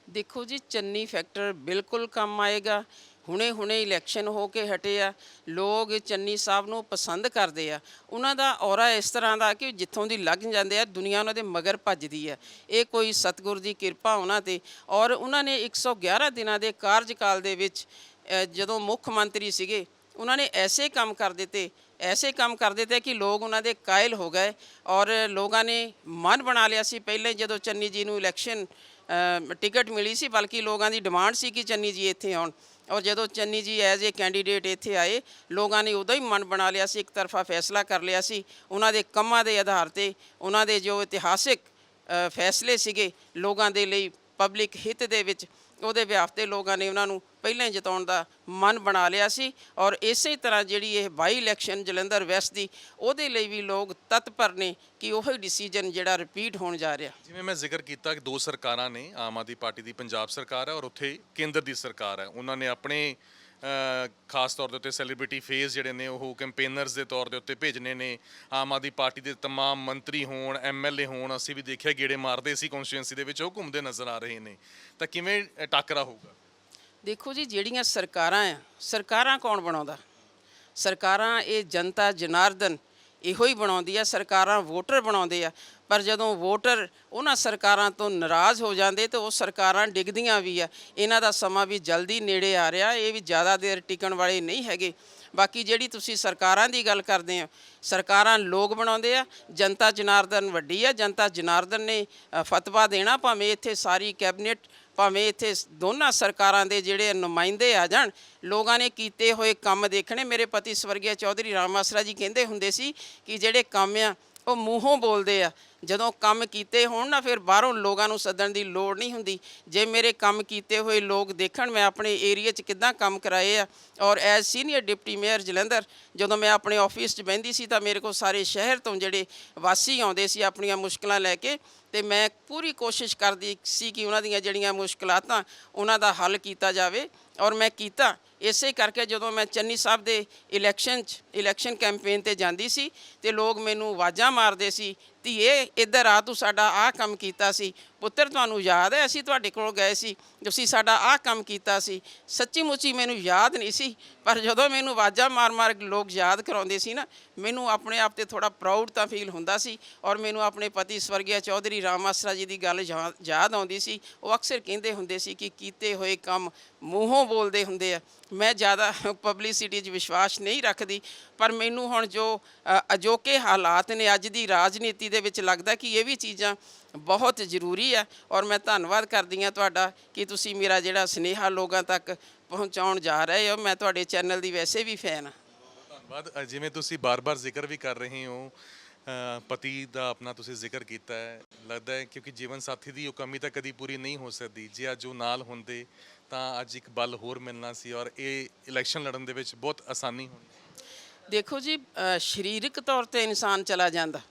ਦੇਖੋ ਜੀ, ਚੰਨੀ ਫੈਕਟਰ ਬਿਲਕੁਲ ਕੰਮ ਆਏਗਾ। ਹੁਣੇ ਹੁਣੇ ਇਲੈਕਸ਼ਨ ਹੋ ਕੇ ਹਟੇ ਆ। ਲੋਕ ਚੰਨੀ ਸਾਹਿਬ ਨੂੰ ਪਸੰਦ ਕਰਦੇ ਆ। ਉਹਨਾਂ ਦਾ ਔਰਾ ਇਸ ਤਰ੍ਹਾਂ ਦਾ ਕਿ ਜਿੱਥੋਂ ਦੀ ਲੱਗ ਜਾਂਦੇ ਆ, ਦੁਨੀਆ ਉਹਨਾਂ ਦੇ ਮਗਰ ਭੱਜਦੀ ਆ। ਇਹ ਕੋਈ ਸਤਿਗੁਰ ਦੀ ਕਿਰਪਾ ਉਹਨਾਂ ਤੇ। ਔਰ ਉਹਨਾਂ ਨੇ 111 ਦਿਨਾਂ ਦੇ ਕਾਰਜਕਾਲ ਦੇ ਵਿੱਚ ਜਦੋਂ ਮੁੱਖ ਮੰਤਰੀ ਸੀਗੇ, ਉਹਨਾਂ ਨੇ ਐਸੇ ਕੰਮ ਕਰ ਦਿੱਤੇ, ਐਸੇ ਕੰਮ ਕਰ ਦਿੱਤੇ ਕਿ ਲੋਕ ਉਹਨਾਂ ਦੇ ਕਾਇਲ ਹੋ ਗਏ। ਔਰ ਲੋਕਾਂ ਨੇ ਮਨ ਬਣਾ ਲਿਆ ਸੀ। ਪਹਿਲੇ ਜਦੋਂ ਚੰਨੀ ਜੀ ਨੂੰ ਇਲੈਕਸ਼ਨ ਟਿਕਟ ਮਿਲੀ ਸੀ, ਬਲਕਿ ਲੋਕਾਂ ਦੀ ਡਿਮਾਂਡ ਸੀ ਕਿ ਚੰਨੀ ਜੀ ਇੱਥੇ ਆਉਣ। ਔਰ ਜਦੋਂ ਚੰਨੀ ਜੀ ਐਜ਼ ਏ ਕੈਂਡੀਡੇਟ ਇੱਥੇ ਆਏ, ਲੋਕਾਂ ਨੇ ਉਦੋਂ ਹੀ ਮਨ ਬਣਾ ਲਿਆ ਸੀ, ਇੱਕ ਤਰਫਾ ਫੈਸਲਾ ਕਰ ਲਿਆ ਸੀ। ਉਹਨਾਂ ਦੇ ਕੰਮਾਂ ਦੇ ਆਧਾਰ ਤੇ, ਉਹਨਾਂ ਦੇ ਜੋ ਇਤਿਹਾਸਿਕ ਫੈਸਲੇ ਸੀਗੇ, ਲੋਕਾਂ ਦੇ ਲਈ ਪਬਲਿਕ ਹਿੱਤ ਦੇ ਵਿੱਚ, ਉਹਦੇ ਵਿਆਪ ਤੇ ਲੋਕਾਂ ਨੇ ਉਹਨਾਂ ਨੂੰ ਪਹਿਲਾਂ ਹੀ ਜਿਤਾਉਣ ਦਾ ਮਨ ਬਣਾ ਲਿਆ ਸੀ ਔਰ ਇਸੇ ਤਰ੍ਹਾਂ ਜਿਹੜੀ ਇਹ ਬਾਈ ਇਲੈਕਸ਼ਨ ਜਲੰਧਰ ਵੈਸਟ ਦੀ ਉਹਦੇ ਲਈ ਵੀ ਲੋਕ ਤਤਪਰ ਨੇ ਕਿ ਉਹੀ ਡਿਸੀਜਨ ਜਿਹੜਾ ਰਿਪੀਟ ਹੋਣ ਜਾ ਰਿਹਾ ਜਿਵੇਂ ਮੈਂ ਜ਼ਿਕਰ ਕੀਤਾ ਕਿ ਦੋ ਸਰਕਾਰਾਂ ਨੇ ਆਮ ਆਦਮੀ ਪਾਰਟੀ ਦੀ ਪੰਜਾਬ ਸਰਕਾਰ ਹੈ ਔਰ ਉੱਥੇ ਕੇਂਦਰ ਦੀ ਸਰਕਾਰ ਹੈ ਉਹਨਾਂ ਨੇ ਆਪਣੇ ਅ, ਖਾਸ ਤੌਰ ਦੇ ਉੱਤੇ ਸੈਲੀਬ੍ਰਿਟੀ ਫੇਸ ਜਿਹੜੇ ਨੇ ਉਹ ਕੈਂਪੇਨਰਸ ਦੇ ਤੌਰ ਦੇ ਉੱਤੇ ਭੇਜਨੇ ਨੇ ਆਮ ਆਦਮੀ ਪਾਰਟੀ ਦੇ तमाम ਮੰਤਰੀ ਹੋਣ ਐਮਐਲਏ ਹੋਣ ਅਸੀਂ ਵੀ ਦੇਖਿਆ ਗੇੜੇ ਮਾਰਦੇ ਸੀ ਕਨਸਟੀਟੂਐਂਸੀ ਦੇ ਵਿੱਚ ਉਹ ਘੁੰਮਦੇ ਨਜ਼ਰ ਆ ਰਹੇ ਨੇ ਤਾਂ ਕਿਵੇਂ ਅ, ਟਾਕਰਾ ਹੋਊਗਾ ਦੇਖੋ ਜੀ, ਜਿਹੜੀਆਂ ਸਰਕਾਰਾਂ ਆ, ਸਰਕਾਰਾਂ ਕੌਣ ਬਣਾਉਂਦਾ? ਸਰਕਾਰਾਂ ਇਹ ਜਨਤਾ, ਜਨਾਰਦਨ ਇਹੋ ਹੀ ਬਣਾਉਂਦੀ ਆ, ਸਰਕਾਰਾਂ ਵੋਟਰ ਬਣਾਉਂਦੇ ਆ। ਪਰ ਜਦੋਂ ਵੋਟਰ ਉਹਨਾਂ ਸਰਕਾਰਾਂ ਤੋਂ ਨਾਰਾਜ਼ ਹੋ ਜਾਂਦੇ, ਤੇ ਉਹ ਸਰਕਾਰਾਂ ਡਿੱਗਦੀਆਂ ਵੀ ਆ। ਇਹਨਾਂ ਦਾ ਸਮਾਂ ਵੀ ਜਲਦੀ ਨੇੜੇ ਆ ਰਿਹਾ, ਇਹ ਵੀ ਜ਼ਿਆਦਾ ਦੇਰ ਟਿਕਣ ਵਾਲੇ ਨਹੀਂ ਹੈਗੇ। ਬਾਕੀ ਜਿਹੜੀ ਤੁਸੀਂ ਸਰਕਾਰਾਂ ਦੀ ਗੱਲ ਕਰਦੇ ਹੋ, ਸਰਕਾਰਾਂ ਲੋਕ ਬਣਾਉਂਦੇ ਆ, ਜਨਤਾ ਜਨਾਰਦਨ ਵੱਡੀ ਆ, ਜਨਤਾ ਜਨਾਰਦਨ ਨੇ ਫਤਵਾ ਦੇਣਾ, ਭਾਵੇਂ ਇੱਥੇ ਸਾਰੀ ਕੈਬਨਿਟ ਭਾਵੇਂ ਇੱਥੇ ਦੋਨਾਂ ਸਰਕਾਰਾਂ ਦੇ ਜਿਹੜੇ ਨੁਮਾਇੰਦੇ ਆ ਜਾਣ, ਲੋਕਾਂ ਨੇ ਕੀਤੇ ਹੋਏ ਕੰਮ ਦੇਖਣੇ, ਮੇਰੇ ਪਤੀ ਸਵਰਗੀ ਚੌਧਰੀ ਰਾਮ ਆਸਰਾ ਜੀ ਕਹਿੰਦੇ ਹੁੰਦੇ ਸੀ ਕਿ ਜਿਹੜੇ ਕੰਮ ਆ ਉਹ ਮੂੰਹੋਂ ਬੋਲਦੇ ਆ। ਜਦੋਂ ਕੰਮ ਕੀਤੇ ਹੋਣ ਨਾ ਫਿਰ ਬਾਹਰੋਂ ਲੋਕਾਂ ਨੂੰ ਸੱਦਣ ਦੀ ਲੋੜ ਨਹੀਂ ਹੁੰਦੀ। ਜੇ ਮੇਰੇ ਕੰਮ ਕੀਤੇ ਹੋਏ ਲੋਕ ਦੇਖਣ ਮੈਂ ਆਪਣੇ ਏਰੀਆ 'ਚ ਕਿੱਦਾਂ ਕੰਮ ਕਰਾਏ ਆ। ਔਰ as senior deputy mayor Jalandhar, ਜਦੋਂ ਮੈਂ ਆਪਣੇ ਆਫਿਸ 'ਚ ਬਹਿੰਦੀ ਸੀ ਤਾਂ ਮੇਰੇ ਕੋਲ ਸਾਰੇ ਸ਼ਹਿਰ ਤੋਂ ਜਿਹੜੇ ਵਾਸੀ ਆਉਂਦੇ ਸੀ ਆਪਣੀਆਂ ਮੁਸ਼ਕਲਾਂ ਲੈ ਕੇ ਤੇ ਮੈਂ ਪੂਰੀ ਕੋਸ਼ਿਸ਼ ਕਰਦੀ ਸੀ ਕਿ ਉਹਨਾਂ ਦੀਆਂ ਜਿਹੜੀਆਂ ਮੁਸ਼ਕਲਾਤਾਂ ਉਹਨਾਂ ਦਾ ਹੱਲ ਕੀਤਾ ਜਾਵੇ। ਔਰ ਮੈਂ ਕੀਤਾ। ਇਸੇ ਕਰਕੇ ਜਦੋਂ ਮੈਂ ਚੰਨੀ ਸਾਹਿਬ ਦੇ ਇਲੈਕਸ਼ਨ 'ਚ ਇਲੈਕਸ਼ਨ ਕੈਂਪੇਨ ਤੇ ਜਾਂਦੀ ਸੀ ਤੇ ਲੋਕ ਮੈਨੂੰ ਆਵਾਜ਼ਾਂ ਮਾਰਦੇ ਸੀ ਧੀਏ, ਇੱਧਰ ਆ ਤੂੰ, ਸਾਡਾ ਆਹ ਕੰਮ ਕੀਤਾ ਸੀ। ਪੁੱਤਰ, ਤੁਹਾਨੂੰ ਯਾਦ ਹੈ, ਅਸੀਂ ਤੁਹਾਡੇ ਕੋਲ ਗਏ ਸੀ, ਤੁਸੀਂ ਸਾਡਾ ਆਹ ਕੰਮ ਕੀਤਾ ਸੀ। ਸੱਚੀ ਮੁੱਚੀ ਮੈਨੂੰ ਯਾਦ ਨਹੀਂ ਸੀ, ਪਰ ਜਦੋਂ ਮੈਨੂੰ ਆਵਾਜ਼ਾਂ ਮਾਰ-ਮਾਰ ਲੋਕ ਯਾਦ ਕਰਾਉਂਦੇ ਸੀ ਨਾ, ਮੈਨੂੰ ਆਪਣੇ ਆਪ ਤੇ ਥੋੜਾ ਪ੍ਰਾਊਡ ਤਾਂ ਫੀਲ ਹੁੰਦਾ ਸੀ ਔਰ ਮੈਨੂੰ ਆਪਣੇ ਪਤੀ ਸਵਰਗੀਆ ਚੌਧਰੀ ਰਾਮ ਆਸਰਾ ਜੀ ਦੀ ਗੱਲ ਯਾ- ਯਾਦ ਆਉਂਦੀ ਸੀ। ਉਹ ਅਕਸਰ ਕਹਿੰਦੇ ਹੁੰਦੇ ਸੀ ਕਿ ਕੀਤੇ ਹੋਏ ਕੰਮ ਮੂੰਹੋਂ ਬੋਲਦੇ ਹੁੰਦੇ ਆ। ਮੈਂ ਜ਼ਿਆਦਾ ਪਬਲਿਸਿਟੀ 'ਚ ਵਿਸ਼ਵਾਸ ਨਹੀਂ ਰੱਖਦੀ, ਪਰ ਮੈਨੂੰ ਹੁਣ ਜੋ ਅਜੋਕੇ ਹਾਲਾਤ ਨੇ, ਅੱਜ ਦੀ ਰਾਜਨੀਤੀ ਦੇ ਵਿੱਚ ਲੱਗਦਾ ਕਿ ਇਹ ਵੀ ਚੀਜ਼ਾਂ ਬਹੁਤ ਜ਼ਰੂਰੀ ਆ। ਔਰ ਮੈਂ ਧੰਨਵਾਦ ਕਰਦੀ ਹਾਂ ਤੁਹਾਡਾ ਕਿ ਤੁਸੀਂ ਮੇਰਾ ਜਿਹੜਾ ਸਨੇਹਾ ਲੋਕਾਂ ਤੱਕ ਪਹੁੰਚਾਉਣ ਜਾ ਰਹੇ ਹੋ। ਮੈਂ ਤੁਹਾਡੇ ਚੈਨਲ ਦੀ ਵੈਸੇ ਵੀ ਫੈਨ ਹਾਂ। ਧੰਨਵਾਦ। ਜਿਵੇਂ ਤੁਸੀਂ ਬਾਰ-ਬਾਰ ਜ਼ਿਕਰ ਵੀ ਕਰ ਰਹੇ ਹੋ ਪਤੀ ਦਾ ਆਪਣਾ ਤੁਸੀਂ ਜ਼ਿਕਰ ਕੀਤਾ ਹੈ। ਲੱਗਦਾ ਹੈ ਕਿਉਂਕਿ ਜੀਵਨ ਸਾਥੀ ਦੀ ਉਹ ਕਮੀ ਤਾਂ ਕਦੀ ਪੂਰੀ ਨਹੀਂ ਹੋ ਸਕਦੀ। ਜੇ ਅੱਜ ਉਹ ਨਾਲ ਹੁੰਦੇ ਤਾਂ ਅੱਜ ਇੱਕ ਬਲ ਹੋਰ ਮਿਲਣਾ ਸੀ ਔਰ ਇਹ ਇਲੈਕਸ਼ਨ ਲੜਨ ਦੇ ਵਿੱਚ ਬਹੁਤ ਆਸਾਨੀ ਹੋਣੀ ਦੇਖੋ ਜੀ ਸਰੀਰਕ ਤੌਰ ਤੇ ਇਨਸਾਨ ਚਲਾ ਜਾਂਦਾ।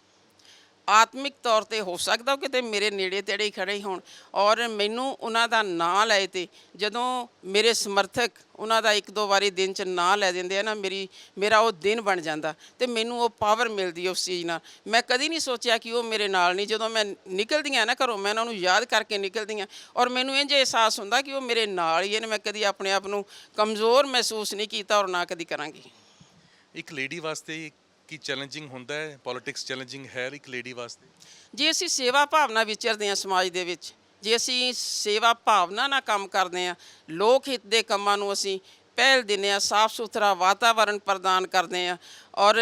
ਆਤਮਿਕ ਤੌਰ ਤੇ ਹੋ ਸਕਦਾ ਉਹ ਕਿਤੇ ਮੇਰੇ ਨੇੜੇ ਤੇੜੇ ਹੀ ਖੜੇ ਹੀ ਹੋਣ ਔਰ ਮੈਨੂੰ ਉਹਨਾਂ ਦਾ ਨਾਂ ਲਏ ਤੇ ਜਦੋਂ ਮੇਰੇ ਸਮਰਥਕ ਉਹਨਾਂ ਦਾ ਇੱਕ ਦੋ ਵਾਰੀ ਦਿਨ ਚ ਨਾਂ ਲੈ ਦਿੰਦੇ ਆ ਨਾ, ਮੇਰੀ, ਮੇਰਾ ਉਹ ਦਿਨ ਬਣ ਜਾਂਦਾ ਤੇ ਮੈਨੂੰ ਉਹ ਪਾਵਰ ਮਿਲਦੀ ਉਸ ਚੀਜ਼ ਨਾਲ। ਮੈਂ ਕਦੀ ਨਹੀਂ ਸੋਚਿਆ ਕਿ ਉਹ ਮੇਰੇ ਨਾਲ ਨਹੀਂ, ਜਦੋਂ ਮੈਂ ਨਿਕਲਦੀਆਂ ਨਾ ਘਰੋਂ, ਮੈਂ ਉਹਨਾਂ ਨੂੰ ਯਾਦ ਕਰਕੇ ਨਿਕਲਦੀਆਂ ਔਰ ਮੈਨੂੰ ਇੰਜ ਅਹਿਸਾਸ ਹੁੰਦਾ ਕਿ ਉਹ ਮੇਰੇ ਨਾਲ ਹੀ ਨੇ, ਮੈਂ ਕਦੀ ਆਪਣੇ ਆਪ ਨੂੰ ਕਮਜ਼ੋਰ ਮਹਿਸੂਸ ਨਹੀਂ ਕੀਤਾ ਔਰ ਨਾ ਕਦੀ ਕਰਾਂਗੀ। ਇੱਕ ਲੇਡੀ ਵਾਸਤੇ ਕੀ ਚੈਲੰਜਿੰਗ ਹੁੰਦਾ ਹੈ? ਪੋਲਿਟਿਕਸ ਚੈਲੰਜਿੰਗ ਹੈ ਇੱਕ ਲੇਡੀ ਵਾਸਤੇ? ਜੇ ਅਸੀਂ ਸੇਵਾ ਭਾਵਨਾ ਵਿਚਰਦੇ ਹਾਂ ਸਮਾਜ ਦੇ ਵਿੱਚ, ਜੇ ਅਸੀਂ ਸੇਵਾ ਭਾਵਨਾ ਨਾਲ ਕੰਮ ਕਰਦੇ ਹਾਂ, ਲੋਕ ਹਿੱਤ ਦੇ ਕੰਮਾਂ ਨੂੰ ਅਸੀਂ ਪਹਿਲ ਦਿੰਦੇ ਹਾਂ, ਸਾਫ਼ ਸੁਥਰਾ ਵਾਤਾਵਰਣ ਪ੍ਰਦਾਨ ਕਰਦੇ ਹਾਂ ਔਰ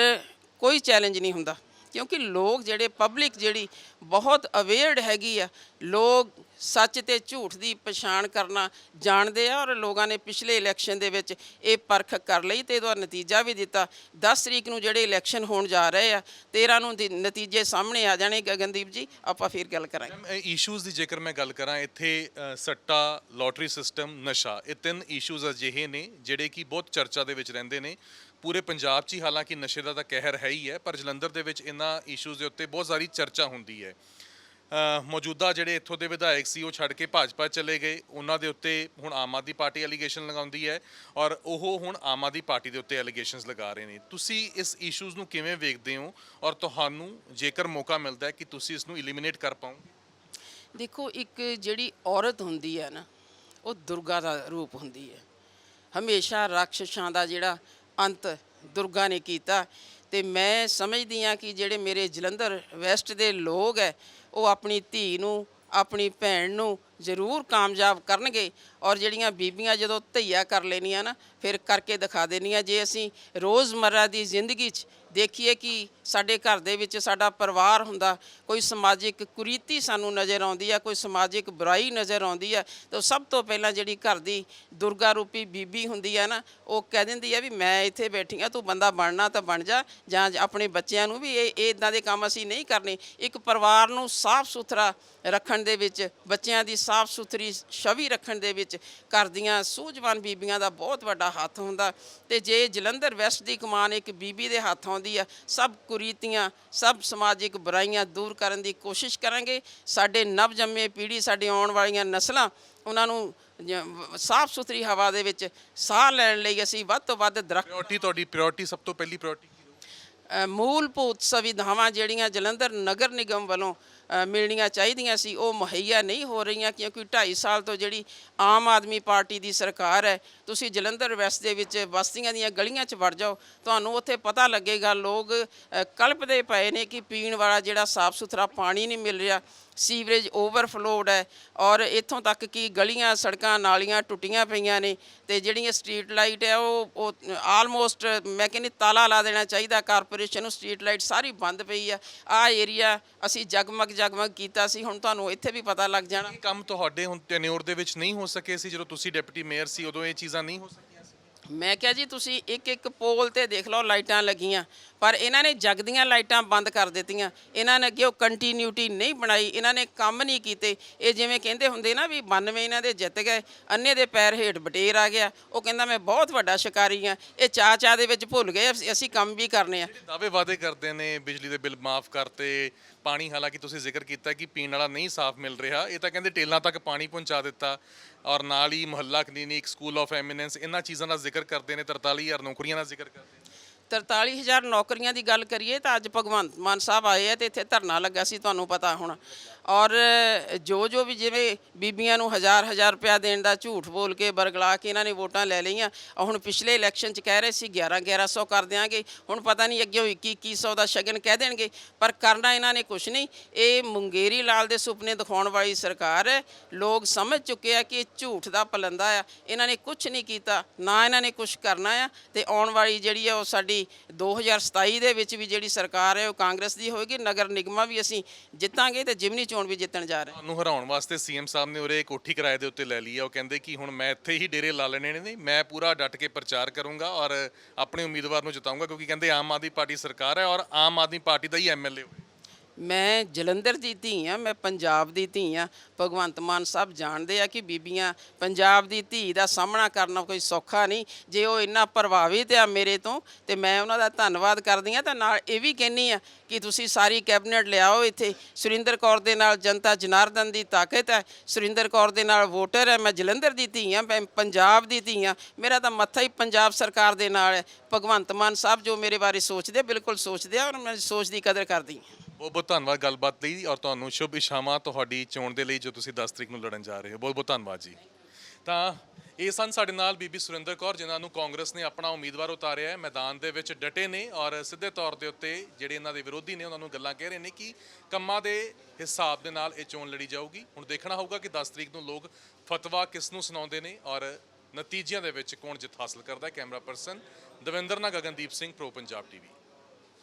ਕੋਈ ਚੈਲੰਜ ਨਹੀਂ ਹੁੰਦਾ। ਕਿਉਂਕਿ ਲੋਕ ਜਿਹੜੇ ਪਬਲਿਕ ਜਿਹੜੀ ਬਹੁਤ ਅਵੇਅਰਡ ਹੈਗੀ ਆ, ਲੋਕ ਸੱਚ ਤੇ ਝੂਠ ਦੀ ਪਛਾਣ ਕਰਨਾ ਜਾਣਦੇ ਆ ਔਰ ਲੋਕਾਂ ਨੇ ਪਿਛਲੇ ਇਲੈਕਸ਼ਨ ਦੇ ਵਿੱਚ ਇਹ ਪਰਖ ਕਰ ਲਈ ਤੇ ਇਹਦਾ ਨਤੀਜਾ ਵੀ ਦਿੱਤਾ। 10 ਤਰੀਕ ਨੂੰ ਜਿਹੜੇ ਇਲੈਕਸ਼ਨ ਹੋਣ ਜਾ ਰਹੇ ਆ 13 ਨੂੰ ਦੀ- ਨਤੀਜੇ ਸਾਹਮਣੇ ਆ ਜਾਣੇ। ਗਗਨਦੀਪ ਜੀ, ਆਪਾਂ ਫਿਰ ਗੱਲ ਕਰਾਂਗੇ। ਇਸ਼ੂਜ਼ ਦੀ ਜੇਕਰ ਮੈਂ ਗੱਲ ਕਰਾਂ, ਇੱਥੇ ਸੱਟਾ ਲੋਟਰੀ ਸਿਸਟਮ ਨਸ਼ਾ, ਇਹ ਤਿੰਨ ਇਸ਼ੂਜ਼ ਅਜਿਹੇ ਨੇ ਜਿਹੜੇ ਕਿ ਬਹੁਤ ਚਰਚਾ ਦੇ ਵਿੱਚ ਰਹਿੰਦੇ ਨੇ। ਪੂਰੇ ਪੰਜਾਬ 'ਚ ਹੀ ਹਾਲਾਂਕਿ ਨਸ਼ੇ ਦਾ ਤਾਂ ਕਹਿਰ ਹੈ ਹੀ ਹੈ, ਪਰ ਜਲੰਧਰ ਦੇ ਵਿੱਚ ਇਹਨਾਂ ਇਸ਼ੂਜ਼ ਦੇ ਉੱਤੇ ਬਹੁਤ ਸਾਰੀ ਚਰਚਾ ਹੁੰਦੀ ਹੈ। ਮੌਜੂਦਾ ਜਿਹੜੇ ਇੱਥੋਂ ਦੇ ਵਿਧਾਇਕ ਸੀ, ਉਹ ਛੱਡ ਕੇ ਭਾਜਪਾ ਚਲੇ ਗਏ। ਉਹਨਾਂ ਦੇ ਉੱਤੇ ਹੁਣ ਆਮ ਆਦਮੀ ਪਾਰਟੀ ਐਲੀਗੇਸ਼ਨ ਲਗਾਉਂਦੀ ਹੈ ਔਰ ਉਹ ਹੁਣ ਆਮ ਆਦਮੀ ਪਾਰਟੀ ਦੇ ਉੱਤੇ ਐਲੀਗੇਸ਼ਨਸ ਲਗਾ ਰਹੇ ਨੇ। ਤੁਸੀਂ ਇਸ ਇਸ਼ੂਜ਼ ਨੂੰ ਕਿਵੇਂ ਵੇਖਦੇ ਹੋ ਔਰ ਤੁਹਾਨੂੰ ਜੇਕਰ ਮੌਕਾ ਮਿਲਦਾ ਹੈ ਕਿ ਤੁਸੀਂ ਇਸ ਨੂੰ ਐਲੀਮੀਨੇਟ ਕਰ ਪਾਓ? ਦੇਖੋ, ਇੱਕ ਜਿਹੜੀ ਔਰਤ ਹੁੰਦੀ ਹੈ ਨਾ, ਉਹ ਦੁਰਗਾ ਦਾ ਰੂਪ ਹੁੰਦੀ ਹੈ। ਹਮੇਸ਼ਾ ਰਾਖਸ਼ਾਂ ਦਾ ਜਿਹੜਾ ਅੰਤ ਦੁਰਗਾ ਨੇ ਕੀਤਾ ਤੇ ਮੈਂ ਸਮਝਦੀ ਹਾਂ ਕਿ ਜਿਹੜੇ ਮੇਰੇ ਜਲੰਧਰ ਵੈਸਟ ਦੇ ਲੋਕ ਹੈ ਉਹ ਆਪਣੀ ਧੀ ਨੂੰ, ਆਪਣੀ ਭੈਣ ਨੂੰ ਜ਼ਰੂਰ ਕਾਮਯਾਬ ਕਰਨਗੇ। ਔਰ ਜਿਹੜੀਆਂ ਬੀਬੀਆਂ ਜਦੋਂ ਧਈਆ ਕਰ ਲੈਣੀਆਂ ਨਾ, ਫਿਰ ਕਰਕੇ ਦਿਖਾ ਦੇਣੀਆਂ, ਜੇ ਅਸੀਂ ਰੋਜ਼ਮਰਰਾ ਦੀ ਜ਼ਿੰਦਗੀ 'ਚ ਦੇਖੀਏ ਕਿ ਸਾਡੇ ਘਰ ਦੇ ਵਿੱਚ ਸਾਡਾ ਪਰਿਵਾਰ ਹੁੰਦਾ, ਕੋਈ ਸਮਾਜਿਕ ਕੁਰੀਤੀ ਸਾਨੂੰ ਨਜ਼ਰ ਆਉਂਦੀ ਆ, ਕੋਈ ਸਮਾਜਿਕ ਬੁਰਾਈ ਨਜ਼ਰ ਆਉਂਦੀ ਆ, ਤਾਂ ਸਭ ਤੋਂ ਪਹਿਲਾਂ ਜਿਹੜੀ ਘਰ ਦੀ ਦੁਰਗਾ ਰੂਪੀ ਬੀਬੀ ਹੁੰਦੀ ਆ ਨਾ, ਉਹ ਕਹਿ ਦਿੰਦੀ ਆ ਵੀ ਮੈਂ ਇੱਥੇ ਬੈਠੀ ਆ, ਤੂੰ ਬੰਦਾ ਬਣਨਾ ਤਾਂ ਬਣ ਜਾ, ਜਾਂ ਆਪਣੇ ਬੱਚਿਆਂ ਨੂੰ ਵੀ ਇਹ ਇਹ ਇਦਾਂ ਦੇ ਕੰਮ ਅਸੀਂ ਨਹੀਂ ਕਰਨੇ। ਇੱਕ ਪਰਿਵਾਰ ਨੂੰ ਸਾਫ਼ ਸੁਥਰਾ ਰੱਖਣ ਦੇ ਵਿੱਚ, ਬੱਚਿਆਂ ਦੀ ਸਾਫ਼ ਸੁਥਰੀ ਛਵੀ ਰੱਖਣ ਦੇ ਵਿੱਚ ਘਰ ਦੀਆਂ ਸੂਝਵਾਨ ਬੀਬੀਆਂ ਦਾ ਬਹੁਤ ਵੱਡਾ ਹੱਥ ਹੁੰਦਾ। ਤੇ ਜੇ ਜਲੰਧਰ ਵੈਸਟ ਦੀ ਕਮਾਨ ਇੱਕ ਬੀਬੀ ਦੇ ਹੱਥ ਆਉਂਦੀ ਆ ਸਭ ਕੁਰੀਤੀਆਂ ਸਭ ਸਮਾਜਿਕ ਬੁਰਾਈਆਂ ਦੂਰ ਕਰਨ ਦੀ ਕੋਸ਼ਿਸ਼ ਕਰਾਂਗੇ। ਸਾਡੇ ਨਵ ਜੰਮੇ ਪੀੜ੍ਹੀ ਸਾਡੇ ਆਉਣ ਵਾਲੀਆਂ ਨਸਲਾਂ ਉਹਨਾਂ ਨੂੰ ਸਾਫ਼ ਸੁਥਰੀ ਹਵਾ ਦੇ ਵਿੱਚ ਸਾਹ ਲੈਣ ਲਈ ਅਸੀਂ ਵੱਧ ਤੋਂ ਵੱਧ ਦਰਖਤ ਪ੍ਰਾਇੋਰਟੀ ਤੁਹਾਡੀ ਪ੍ਰਾਇੋਰਟੀ ਸਭ ਤੋਂ ਪਹਿਲੀ ਪ੍ਰਾਇੋਰਟੀ ਮੂਲਭੂਤ ਸੁਵਿਧਾਵਾਂ ਜਿਹੜੀਆਂ ਜਲੰਧਰ ਨਗਰ ਨਿਗਮ ਵੱਲੋਂ ਮਿਲਣੀਆਂ ਚਾਹੀਦੀਆਂ ਸੀ, ਉਹ ਮੁਹੱਈਆ ਨਹੀਂ ਹੋ ਰਹੀਆਂ ਕਿਉਂਕਿ 2.5 ਸਾਲ ਤੋਂ ਜਿਹੜੀ ਆਮ ਆਦਮੀ ਪਾਰਟੀ ਦੀ ਸਰਕਾਰ ਹੈ, ਤੁਸੀਂ ਜਲੰਧਰ ਵੈਸਟ ਦੇ ਵਿੱਚ ਬਸਤੀਆਂ ਦੀਆਂ ਗਲੀਆਂ 'ਚ ਵੜ ਜਾਓ, ਤੁਹਾਨੂੰ ਉੱਥੇ ਪਤਾ ਲੱਗੇਗਾ ਲੋਕ ਕਲਪਦੇ ਪਏ ਨੇ ਕਿ ਪੀਣ ਵਾਲਾ ਜਿਹੜਾ ਸਾਫ਼ ਸੁਥਰਾ ਪਾਣੀ ਨਹੀਂ ਮਿਲ ਰਿਹਾ ਸੀਵਰੇਜ ਓਵਰਫਲੋਡ ਹੈ ਔਰ ਇੱਥੋਂ ਤੱਕ ਕਿ ਗਲੀਆਂ, ਸੜਕਾਂ, ਨਾਲੀਆਂ ਟੁੱਟੀਆਂ ਪਈਆਂ ਨੇ ਤੇ ਜਿਹੜੀਆਂ ਸਟਰੀਟ ਲਾਈਟ ਹੈ ਉਹ ਉਹ ਆਲਮੋਸਟ ਮੈਂ ਕਹਿੰਦੀ ਤਾਲਾ ਲਾ ਦੇਣਾ ਚਾਹੀਦਾ, ਕਾਰਪੋਰੇਸ਼ਨ ਨੂੰ ਸਟਰੀਟ ਲਾਈਟ ਸਾਰੀ ਬੰਦ ਪਈ ਆ। ਆ ਏਰੀਆ ਅਸੀਂ ਜਗਮਗ ਜਗਮਗ ਕੀਤਾ ਸੀ, ਹੁਣ ਤੁਹਾਨੂੰ ਇੱਥੇ ਵੀ ਪਤਾ ਲੱਗ ਜਾਣਾ। ਕੰਮ ਤੁਹਾਡੇ ਹੁਣ ਟੈਨਿਓਰ ਦੇ ਵਿੱਚ ਨਹੀਂ ਹੋ ਸਕੇ ਸੀ? ਜਦੋਂ ਤੁਸੀਂ ਡਿਪਟੀ ਮੇਅਰ ਸੀ, ਉਦੋਂ ਇਹ ਚੀਜ਼ਾਂ ਨਹੀਂ ਹੋ ਸਕੀਆਂ? ਮੈਂ ਕਿਹਾ ਜੀ, ਤੁਸੀਂ ਇੱਕ ਇੱਕ ਪੋਲ ਤੇ ਦੇਖ ਲਓ, ਲਾਈਟਾਂ ਲੱਗੀਆਂ। ਪਰ ਇਹਨਾਂ ਨੇ ਜਗਦੀਆਂ ਲਾਈਟਾਂ ਬੰਦ ਕਰ ਦਿੱਤੀਆਂ। ਇਹਨਾਂ ਨੇ ਕਿਉਂ ਕੰਟੀਨਿਊਟੀ ਨਹੀਂ ਬਣਾਈ। ਇਹਨਾਂ ਨੇ ਕੰਮ ਨਹੀਂ ਕੀਤੇ। ਇਹ ਜਿਵੇਂ ਕਹਿੰਦੇ ਹੁੰਦੇ ਨਾ ਵੀ 92 ਇਹਨਾਂ ਦੇ ਜਿੱਤ ਗਏ। ਅੰਨੇ ਦੇ ਪੈਰ ਹੇਠ ਬਟੇਰ ਆ ਗਿਆ। ਉਹ ਕਹਿੰਦਾ, ਮੈਂ ਬਹੁਤ ਵੱਡਾ ਸ਼ਿਕਾਰੀ ਆ ਇਹ ਚਾਹ ਚਾਹ ਦੇ ਵਿੱਚ ਭੁੱਲ ਗਏ। ਅਸੀਂ- ਅਸੀਂ ਕੰਮ ਵੀ ਕਰਨੇ ਆ। ਦਾਅਵੇ ਵਾਅਦੇ ਕਰਦੇ ਨੇ, ਬਿਜਲੀ ਦੇ ਬਿੱਲ ਮਾਫ ਕਰਤੇ, ਪਾਣੀ ਹਾਲਾਂਕਿ ਤੁਸੀਂ ਜ਼ਿਕਰ ਕੀਤਾ ਕਿ ਪੀਣ ਵਾਲਾ ਨਹੀਂ ਸਾਫ਼ ਮਿਲ ਰਿਹਾ। ਇਹ ਤਾਂ ਕਹਿੰਦੇ ਟੇਲਾਂ ਤੱਕ ਪਾਣੀ ਪਹੁੰਚਾ ਦਿੱਤਾ। ਔਰ ਨਾਲ ਹੀ ਮੁਹੱਲਾ ਕਲੀਨਿਕ, ਸਕੂਲ ਆਫ ਐਮੀਨੈਂਸ, ਇਹਨਾਂ ਚੀਜ਼ਾਂ ਦਾ ਜ਼ਿਕਰ ਕਰਦੇ ਨੇ 43000 ਨੌਕਰੀਆਂ ਦਾ ਜ਼ਿਕਰ ਕਰਦੇ ਨੇ। 43000 ਨੌਕਰੀਆਂ ਦੀ ਗੱਲ ਕਰੀਏ ਤਾਂ ਅੱਜ ਭਗਵੰਤ ਮਾਨ ਸਾਹਿਬ ਆਏ ਆ ਤੇ ਇੱਥੇ ਧਰਨਾ ਲੱਗਾ ਸੀ, ਤੁਹਾਨੂੰ ਪਤਾ ਹੁਣ। ਔਰ ਜੋ ਜੋ ਵੀ ਜਿਵੇਂ ਬੀਬੀਆਂ ਨੂੰ ਹਜ਼ਾਰ ਹਜ਼ਾਰ ਰੁਪਇਆ ਦੇਣ ਦਾ ਝੂਠ ਬੋਲ ਕੇ ਬਰਗਲਾ ਕੇ ਇਹਨਾਂ ਨੇ ਵੋਟਾਂ ਲੈ ਲਈਆਂ ਹੁਣ ਪਿਛਲੇ ਇਲੈਕਸ਼ਨ 'ਚ ਕਹਿ ਰਹੇ ਸੀ 11 1100 ਕਰ ਦਿਆਂਗੇ, ਹੁਣ ਪਤਾ ਨਹੀਂ ਅੱਗੇ 21 2100 ਦਾ ਸ਼ਗਨ ਕਹਿ ਦੇਣਗੇ, ਪਰ ਕਰਨਾ ਇਹਨਾਂ ਨੇ ਕੁਝ ਨਹੀਂ, ਇਹ ਮੁੰਗੇਰੀ ਲਾਲ ਦੇ ਸੁਪਨੇ ਦਿਖਾਉਣ ਵਾਲੀ ਸਰਕਾਰ ਹੈ, ਲੋਕ ਸਮਝ ਚੁੱਕੇ ਆ ਕਿ ਇਹ ਝੂਠ ਦਾ ਪਲੰਦਾ ਆ, ਇਹਨਾਂ ਨੇ ਕੁਝ ਨਹੀਂ ਕੀਤਾ, ਨਾ ਇਹਨਾਂ ਨੇ ਕੁਝ ਕਰਨਾ ਆ, ਤੇ ਆਉਣ ਵਾਲੀ ਜਿਹੜੀ ਆ ਉਹ ਸਾਡੀ 2027 ਦੇ ਵਿੱਚ ਵੀ ਜਿਹੜੀ ਸਰਕਾਰ ਹੈ ਉਹ ਕਾਂਗਰਸ ਦੀ ਹੋਏਗੀ, ਨਗਰ ਨਿਗਮਾਂ ਵੀ ਅਸੀਂ ਜਿੱਤਾਂਗੇ ਤੇ ਜਿਮਨੀ ਚੋਣ ਵੀ ਜਿੱਤਣ ਜਾ ਰਹੇ। ਹਾਂ ਤੁਹਾਨੂੰ ਹਰਾਉਣ ਵਾਸਤੇ ਸੀਐਮ ਸਾਹਿਬ ਨੇ ਉਰੇ ਕੋਠੀ ਕਿਰਾਏ ਦੇ ਉੱਤੇ ਲੈ ਲਈ ਹੈ ਉਹ ਕਹਿੰਦੇ ਕਿ ਹੁਣ ਮੈਂ ਇੱਥੇ ਹੀ ਡੇਰੇ ਲਾ ਲੈਣੇ ਨੇ, ਮੈਂ ਪੂਰਾ ਡਟ ਕੇ ਪ੍ਰਚਾਰ ਕਰੂੰਗਾ ਔਰ ਆਪਣੇ ਉਮੀਦਵਾਰ ਨੂੰ ਜਿਤਾਉਂਗਾ ਕਿਉਂਕਿ ਕਹਿੰਦੇ ਆਮ ਆਦਮੀ ਪਾਰਟੀ ਸਰਕਾਰ ਹੈ ਔਰ ਆਮ ਆਦਮੀ ਪਾਰਟੀ ਦਾ ਹੀ ਐਮਐਲਏ ਹੋਵੇ ਮੈਂ ਜਲੰਧਰ ਦੀ ਧੀ ਆ, ਮੈਂ ਪੰਜਾਬ ਦੀ ਧੀ ਆ। ਭਗਵੰਤ ਮਾਨ ਸਾਹਿਬ ਜਾਣਦੇ ਆ ਕਿ ਬੀਬੀਆਂ ਪੰਜਾਬ ਦੀ ਧੀ ਦਾ ਸਾਹਮਣਾ ਕਰਨਾ ਕੋਈ ਸੌਖਾ ਨਹੀਂ। ਜੇ ਉਹ ਇੰਨਾ ਪ੍ਰਭਾਵਿਤ ਆ ਮੇਰੇ ਤੋਂ, ਤੇ ਮੈਂ ਉਹਨਾਂ ਦਾ ਧੰਨਵਾਦ ਕਰਦੀ ਆ, ਤਾਂ ਨਾਲ ਇਹ ਵੀ ਕਹਿੰਨੀ ਆ ਕਿ ਤੁਸੀਂ ਸਾਰੀ ਕੈਬਨਿਟ ਲਿਆਓ ਇੱਥੇ। ਸੁਰਿੰਦਰ ਕੌਰ ਦੇ ਨਾਲ ਜਨਤਾ ਜਨਾਰਦਨ ਦੀ ਤਾਕਤ ਹੈ। ਸੁਰਿੰਦਰ ਕੌਰ ਦੇ ਨਾਲ ਵੋਟਰ ਹੈ। ਮੈਂ ਜਲੰਧਰ ਦੀ ਧੀ ਆ, ਮੈਂ ਪੰਜਾਬ ਦੀ ਧੀ ਆ। ਮੇਰਾ ਤਾਂ ਮੱਥਾ ਹੀ ਪੰਜਾਬ ਸਰਕਾਰ ਦੇ ਨਾਲ ਹੈ। ਭਗਵੰਤ ਮਾਨ ਸਾਹਿਬ ਜੋ ਮੇਰੇ ਬਾਰੇ ਸੋਚਦੇ ਬਿਲਕੁਲ ਸੋਚਦੇ ਆ ਔਰ ਮੈਂ ਸੋਚ ਦੀ ਕਦਰ ਕਰਦੀ ਹਾਂ ਬਹੁਤ ਬਹੁਤ ਧੰਨਵਾਦ ਗੱਲਬਾਤ ਲਈ ਔਰ ਤੁਹਾਨੂੰ ਸ਼ੁਭ ਇਸ਼ਾਵਾਂ ਤੁਹਾਡੀ ਚੋਣ ਦੇ ਲਈ ਜੋ ਤੁਸੀਂ 10 ਤਰੀਕ ਨੂੰ ਲੜਨ ਜਾ ਰਹੇ ਹੋ। ਬਹੁਤ ਬਹੁਤ ਧੰਨਵਾਦ ਜੀ। ਤਾਂ ਇਹ ਸਨ ਸਾਡੇ ਨਾਲ ਬੀਬੀ ਸੁਰਿੰਦਰ ਕੌਰ, ਜਿਨ੍ਹਾਂ ਨੂੰ ਕਾਂਗਰਸ ਨੇ ਆਪਣਾ ਉਮੀਦਵਾਰ ਉਤਾਰਿਆ ਹੈ। ਮੈਦਾਨ ਦੇ ਵਿੱਚ ਡਟੇ ਨੇ ਔਰ ਸਿੱਧੇ ਤੌਰ ਦੇ ਉੱਤੇ ਜਿਹੜੇ ਇਹਨਾਂ ਦੇ ਵਿਰੋਧੀ ਨੇ ਉਹਨਾਂ ਨੂੰ ਗੱਲਾਂ ਕਹਿ ਰਹੇ ਨੇ ਕਿ ਕੰਮਾਂ ਦੇ ਹਿਸਾਬ ਦੇ ਨਾਲ ਇਹ ਚੋਣ ਲੜੀ ਜਾਊਗੀ। ਹੁਣ ਦੇਖਣਾ ਹੋਊਗਾ ਕਿ 10 ਤਰੀਕ ਨੂੰ ਲੋਕ ਫਤਵਾ ਕਿਸ ਨੂੰ ਸੁਣਾਉਂਦੇ ਨੇ ਔਰ ਨਤੀਜਿਆਂ ਦੇ ਵਿੱਚ ਕੌਣ ਜਿੱਤ ਹਾਸਲ ਕਰਦਾ ਹੈ। ਕੈਮਰਾ ਪਰਸਨ ਦਵਿੰਦਰ ਨਾ ਗਗਨਦੀਪ ਸਿੰਘ ਪ੍ਰੋ ਪੰਜਾਬ ਟੀਵੀ